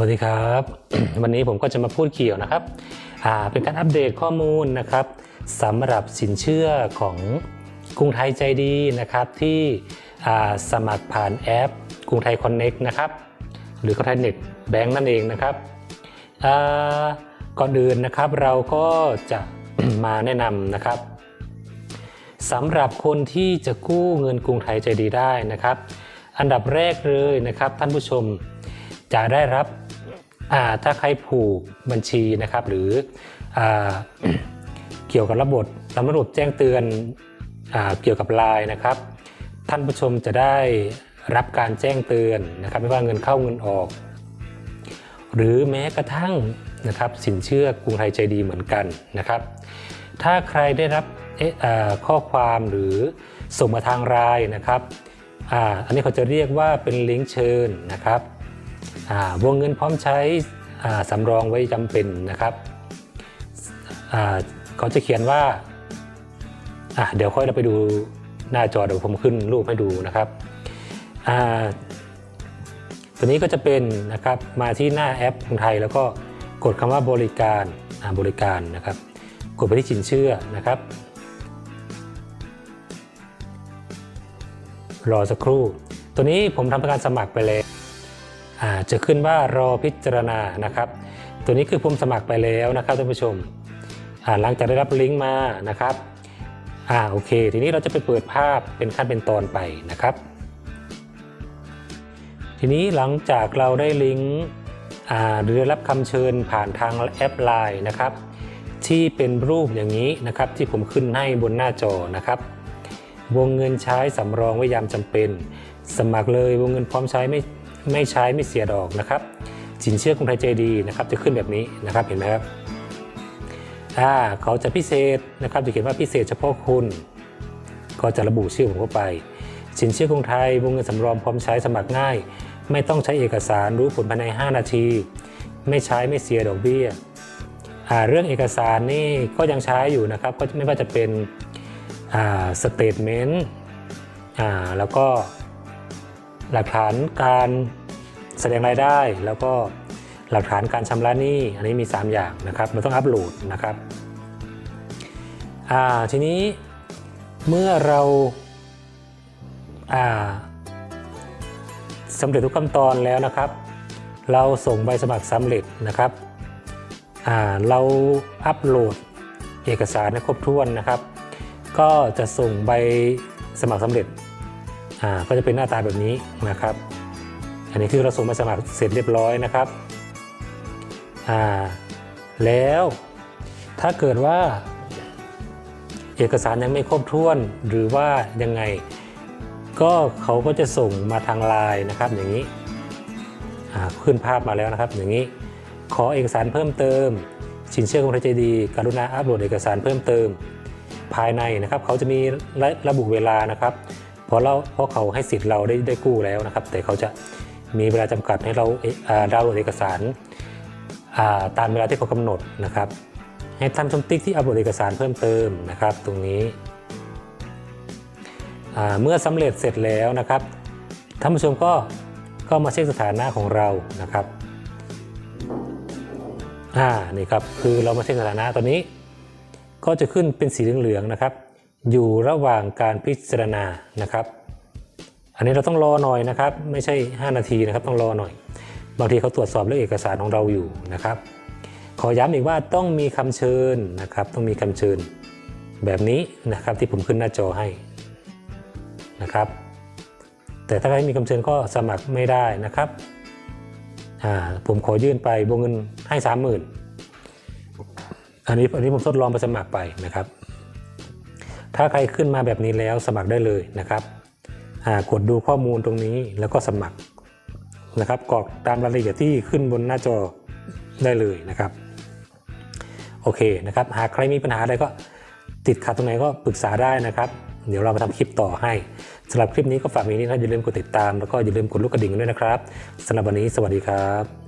วัสดีครับ วันนี้ผมก็จะมาพูดเกี่ยวนะครับเป็นการอัปเดตข้อมูลนะครับสำหรับสินเชื่อของกรุงไทยใจดีนะครับที่สมัครผ่านแอปกรุงไทยคอนเน็กนะครับหรือกรุงไทยเน็ตแบงก์นั่นเองนะครับก่อนอื่นนะครับเราก็จะมาแนะนำนะครับสำหรับคนที่จะกู้เงินกรุงไทยใจดีได้นะครับ อันดับแรกเลยนะครับท่านผู้ชมจะได้รับ ถ้าใครผูกบัญชีนะครับ หรืออเกี่ยวกับระบบระบบแจ้งเตือนอเกี่ยวกับไลน์นะครับ ท่านผู้ชมจะได้รับการแจ้งเตือนนะครับ ไม่ว่าเงินเข้าเงินออก หรือแม้กระทั่งนะครับสินเชื่อกรุงไทยใจดีเหมือนกันนะครับ ถ้าใครได้รับข้อความหรือส่งมาทางไลน์นะครับออันนี้เขาจะเรียกว่าเป็นลิงก์เชิญนะครับ วงเงินพร้อมใช้สำรองไว้จำเป็นนะครับเขาจะเขียนว่าเดี๋ยวค่อยเราไปดูหน้าจอเดี๋ยวผมขึ้นรูปให้ดูนะครับตัวนี้ก็จะเป็นนะครับมาที่หน้าแอปกรุงไทย แล้วก็กดคำว่าบริการบริการนะครับ กดไปที่สินเชื่อนะครับ รอสักครู่ ตัวนี้ผมทำการสมัครไปแล้ว จะขึ้นว่ารอพิจารณานะครับ ตัวนี้คือผมสมัครไปแล้วนะครับท่านผู้ชมหลังจากได้รับลิงก์มานะครับอ่าโอเค ทีนี้เราจะไปเปิดภาพเป็นขั้นเป็นตอนไปนะครับ ทีนี้หลังจากเราได้ลิงก์หรือได้รับคำเชิญผ่านทางแอปไลน์นะครับ ที่เป็นรูปอย่างนี้นะครับ ที่ผมขึ้นให้บนหน้าจอนะครับ วงเงินใช้สำรองไว้ยามจำเป็น สมัครเลยวงเงินพร้อมใช้ไม่ ไม่ใช้ไม่เสียดอกนะครับสินเชื่อกรุงไทยใจดีนะครับจะขึ้นแบบนี้นะครับเห็นไหมครับอ่าเขาจะพิเศษนะครับจะเขียนว่าพิเศษเฉพาะคุณ ก็จะระบุชื่อผมเข้าไป สินเชื่อกรุงไทยวงเงินสำรองพร้อมใช้สมัครง่าย ไม่ต้องใช้เอกสารรู้ผลภายใน 5 นาที ไม่ใช้ไม่เสียดอกเบี้ยเรื่องเอกสารนี่ก็ยังใช้อยู่นะครับก็ไม่ว่าจะเป็นสเตทเมนต์แล้วก็ หลักฐานการแสดงรายได้ แล้วก็หลักฐานการชำระหนี้อันนี้มี 3 อย่างนะครับเราต้องอัปโหลดนะครับทีนี้เมื่อเราสำเร็จทุกขั้นตอนแล้วนะครับ เราส่งใบสมัครสำเร็จนะครับเราอัปโหลดเอกสารให้ครบถ้วนนะครับ ก็จะส่งใบสมัครสำเร็จ อ่าก็จะเป็นหน้าตาแบบนี้นะครับ อันนี้คือเราส่งใบสมัครเสร็จเรียบร้อยนะครับอ่าแล้วถ้าเกิดว่าเอกสารยังไม่ครบถ้วนหรือว่ายังไง ก็เขาก็จะส่งมาทางไลน์นะครับอย่างนี้ขึ้นภาพมาแล้วนะครับ อย่างนี้ ขอเอกสารเพิ่มเติม สินเชื่อของทใจดีกรุณาอัปโหลดเอกสารเพิ่มเติม ภายในนะครับ เขาจะมีระบุเวลานะครับ พราะเราเพราะเขาให้สิทธิ์เราได้ได้กู้แล้วนะครับ แต่เขาจะมีเวลาจำกัดให้เราเอาดาวน์โหลดเอกสาราตามเวลาที่เขากำหนดนะครับ ให้ท่านชมติ๊กที่อัปโหลดเอกสารเพิ่มเติมนะครับ ตรงนี้เมื่อสำเร็จเสร็จแล้วนะครับท่านผู้ชมก็ก็มาเช็คสถานะของเรานะครับอ่านี่ครับคือเรามาเช็คสถานะตอนนี้ ก็จะขึ้นเป็นสีเหลืองๆนะครับ อยู่ระหว่างการพิจารณานะครับ อันนี้เราต้องรอหน่อยนะครับ ไม่ใช่ 5 นาทีนะครับต้องรอหน่อย บางทีเขาตรวจสอบเรื่องเอกสารของเราอยู่นะครับ ขอย้ำอีกว่าต้องมีคำเชิญนะครับ ต้องมีคำเชิญแบบนี้นะครับที่ผมขึ้นหน้าจอให้นะครับ แต่ถ้าใครไม่มีคำเชิญก็สมัครไม่ได้นะครับผมขอยื่นไปวงเงินให้สามหมื่นอันนี้อันนี้ผมทดลองไปสมัครไปนะครับ ถ้าใครขึ้นมาแบบนี้แล้วสมัครได้เลยนะครับกดดูข้อมูลตรงนี้แล้วก็สมัครนะครับกรอกตามรายละเอียดที่ขึ้นบนหน้าจอได้เลยนะครับ โอเคนะครับ หากใครมีปัญหาอะไรก็ติดขัดตรงไหนก็ปรึกษาได้นะครับ เดี๋ยวเรามาทำคลิปต่อให้สำหรับคลิปนี้ก็ฝากไว้นี้นะอย่าลืมกดติดตามแล้วก็อย่าลืมกดลูกกระดิ่งด้วยนะครับสำหรับวันนี้สวัสดีครับ